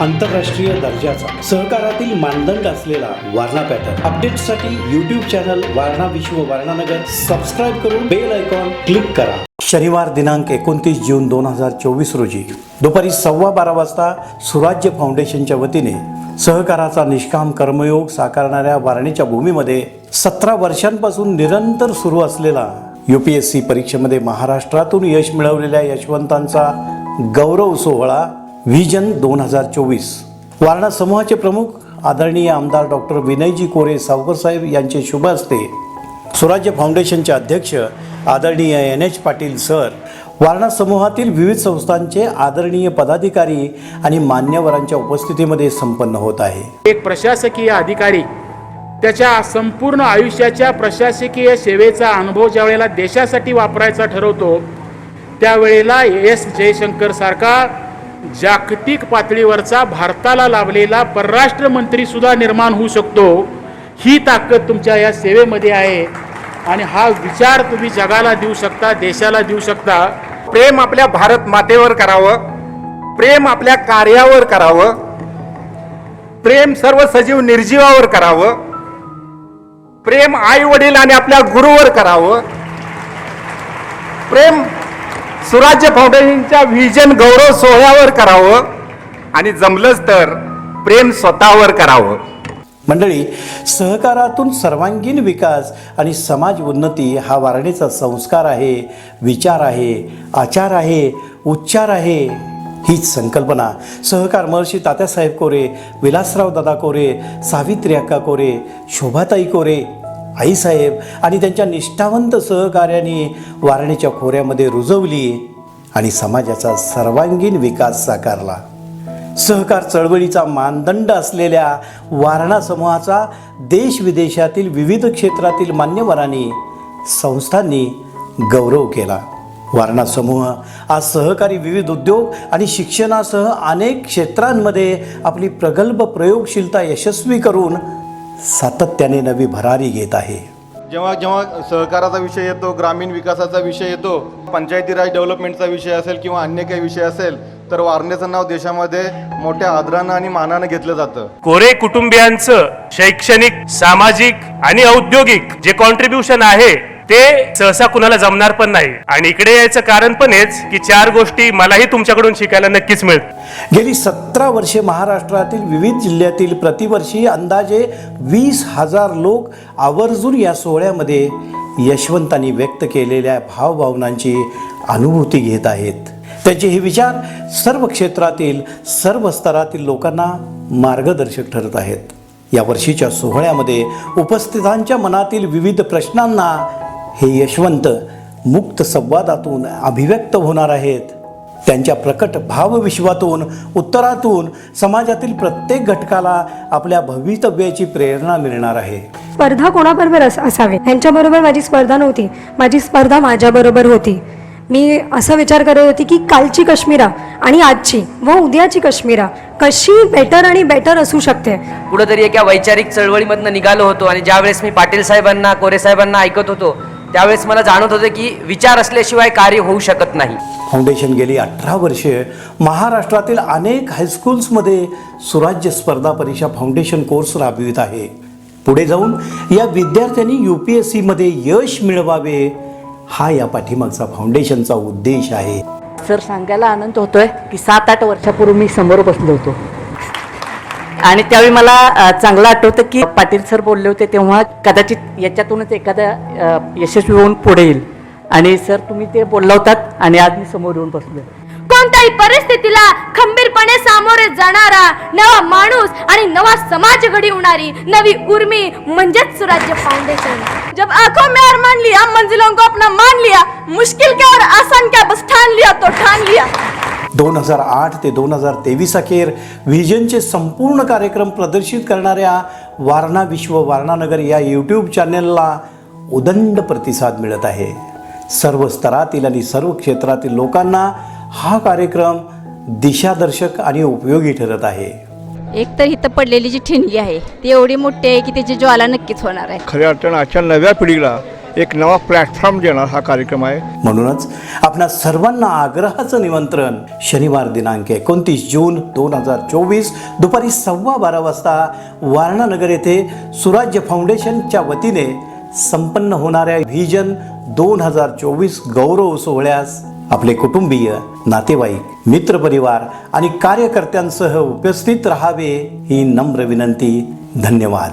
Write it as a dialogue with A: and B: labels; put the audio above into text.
A: आंतरराष्ट्रीय दर्जाचा सहकारातील मानदंड असलेला वारणा पॅटर्न. अपडेटसाठी YouTube channel Warana Vishwa Warananagar subscribe करून बेल आयकॉन क्लिक करा. शनिवार दिनांक एकोणतीस जून दोन हजार चोवीस रोजी दुपारी सव्वा बारा वाजता सुराज्य फाउंडेशनच्या वतीने सहकाराचा निष्काम कर्मयोग साकारणाऱ्या वारणीच्या भूमीमध्ये सतरा वर्षांपासून निरंतर सुरू असलेला यू पी एस सी परीक्षेमध्ये महाराष्ट्रातून यश मिळवलेल्या यशवंतांचा गौरव सोहळा व्हिजन दोन हजार चोवीस. वारणा समूहाचे प्रमुख आदरणीय आमदार डॉक्टर विनयजी कोरे सावकर साहेब यांचे शुभ हस्ते स्वराज्य फाउंडेशनचे अध्यक्ष आदरणीय N H Patil sir Warana समूहातील विविध संस्थांचे आदरणीय पदाधिकारी आणि मान्यवरांच्या उपस्थितीमध्ये संपन्न होत आहे.
B: एक प्रशासकीय अधिकारी त्याच्या संपूर्ण आयुष्याच्या प्रशासकीय सेवेचा अनुभव ज्या वेळेला देशासाठी वापरायचा ठरवतो त्यावेळेला एस जयशंकर सारखा जागतिक पातळीवरचा भारताला लाभलेला परराष्ट्र मंत्री सुद्धा निर्माण होऊ शकतो. ही ताकद तुमच्या या सेवेमध्ये आहे. आणि हा विचार तुम्ही जगाला देऊ शकता देशाला देऊ शकता.
C: प्रेम आपल्या भारत मातेवर करावं. प्रेम आपल्या कार्यावर करावं. प्रेम सर्व सजीव निर्जीवावर करावं. प्रेम आई वडील आणि आपल्या गुरुवर करावं. प्रेम सुराज्य फाउंडेशनच्या व्हिजन गौरव सोहळ्यावर करावं आणि जमलंच तर प्रेम स्वतःवर करावं.
A: मंडळी सहकारातून सर्वांगीण विकास आणि समाज उन्नती हा वारणेचा संस्कार आहे विचार आहे आचार आहे उच्चार आहे हीच संकल्पना. सहकार महर्षी तात्यासाहेब कोरे विलासराव दादा कोरे सावित्री अक्का कोरे शोभाताई कोरे आईसाहेब आणि त्यांच्या निष्ठावंत सहकार्याने वारणीच्या खोऱ्यामध्ये रुजवली आणि समाजाचा सर्वांगीण विकास साकारला. सहकार चळवळीचा मानदंड असलेल्या वारणा समूहाचा देश विदेशातील विविध क्षेत्रातील मान्यवरांनी संस्थांनी गौरव केला. वारणा समूह आज सहकारी विविध उद्योग आणि शिक्षणासह अनेक क्षेत्रांमध्ये आपली प्रगल्भ प्रयोगशीलता यशस्वी करून सातत्याने नवी भरारी घेत आहे.
D: जेव्हा जेव्हा सहकाराचा विषय येतो ग्रामीण विकासाचा विषय येतो पंचायती राज डेव्हलपमेंटचा विषय असेल किंवा अन्य काही विषय असेल तर वारणेचं नाव देशामध्ये मोठ्या आदरानं आणि मानानं घेतलं जातं.
E: कोरे कुटुंबियांचं शैक्षणिक सामाजिक आणि औद्योगिक जे कॉन्ट्रीब्युशन आहे ते सहसा कुणाला जमणार पण नाही. आणि इकडे यायचं कारण पण हेच की चार गोष्टी मलाही तुमच्याकडून शिकायला नक्कीच मिळत
A: गेली सतरा वर्षे महाराष्ट्रातील विविध जिल्ह्यातील प्रतिवर्षी अंदाजे वीस हजार लोक आवर्जून या सोहळ्यामध्ये यशवंतांनी व्यक्त केलेल्या भावभावनांची अनुभूती घेत आहेत. त्यांचे हे विचार सर्व क्षेत्रातील सर्व स्तरातील लोकांना मार्गदर्शक ठरत आहेत. या वर्षीच्या सोहळ्यामध्ये उपस्थितांच्या मनातील विविध प्रश्नांना हे यशवंत मुक्त संवादातून अभिव्यक्त होणार आहेत. त्यांच्या प्रकट भावविश्वातून उत्तरातून समाजातील प्रत्येक घटकाला आपल्या भवितव्याची प्रेरणा मिळणार आहे.
F: स्पर्धा कोणाबरोबर अस असावी? ह्यांच्याबरोबर माझी स्पर्धा नव्हती. माझी स्पर्धा माझ्याबरोबर होती. मी असा विचार करत होती की कालची काश्मीरा आणि आजची व उद्याची काश्मीरा कशी बेटर आणि बेटर असू शकते?
G: कुठंतरी एका वैचारिक चळवळीमधनं निघालो होतो आणि ज्यावेळेस मी पाटील साहेबांना कोरे साहेबांना ऐकत होतो त्यावेळेस मला जाणवत होतं की विचार असल्याशिवाय कार्य होऊ शकत नाही.
A: फाउंडेशन गेली अठरा वर्षे. महाराष्ट्रातील अनेक हायस्कूल्समध्ये सुराज्य स्पर्धा परीक्षा फाउंडेशन कोर्स राबवित आहे. पुढे जाऊन या विद्यार्थ्यांनी यू पी एस सीमध्ये यश मिळवावे हा या पाठीमागचा फाउंडेशनचा उद्देश आहे.
H: सर सांगायला आनंद होतोय की सात आठ वर्षापूर्वी मी समोर बसलो होतो. आणि त्यावेळी मला चांगलं आठवतं की पाटील सर बोलले होते तेव्हा कदाचित याच्यातूनच एखादा यशस्वी होऊन पुढे येईल. आणि सर तुम्ही ते बोलला होतात आणि आज मी समोर येऊन बसलोय.
I: कोणत्याही परिस्थितीला खंबीरपणे सामोरे जाणारा नवा माणूस आणि नवा समाज घडवणारी नवी उर्मी म्हणजेच सुराज्य फाउंडेशन. जब आंखों में अरमान लिया मंजिलों को अपना मान लिया मुश्किल क्या और आसान क्या बस ठान लिया तो ठान लिया.
A: दोन हजार आठ ते दोन हजार तेवीस अखेर व्हिजनचे संपूर्ण कार्यक्रम प्रदर्शित करणाऱ्या वारणा विश्व वारणानगर या यूट्यूब चॅनेलला उदंड प्रतिसाद मिळत आहे. सर्व स्तरातील आणि सर्व क्षेत्रातील लोकांना हा कार्यक्रम दिशादर्शक आणि उपयोगी ठरत आहे.
J: एक तर इथं पडलेली जी ठिणगी आहे ती एवढी मोठी आहे की त्याची ज्वाला नक्कीच होणार आहे.
D: खऱ्या अर्थानं आजच्या नव्या पिढीला
J: एक नवा प्लॅटफॉर्म देणार हा कार्यक्रम आहे.
A: म्हणूनच आपणा सर्वांना आग्रहाचं निमंत्रण शनिवार दिनांक एकोणतीस जून दोन हजार चोवीस दुपारी सव्वा बारा वाजता वारणानगर येथे सुराज्य फाउंडेशनच्या वतीने संपन्न होणाऱ्या व्हिजन दोन हजार चोवीस गौरव सोहळ्यास आपले कुटुंबीय नातेवाईक मित्रपरिवार आणि कार्यकर्त्यांसह उपस्थित राहावे ही नम्र विनंती. धन्यवाद.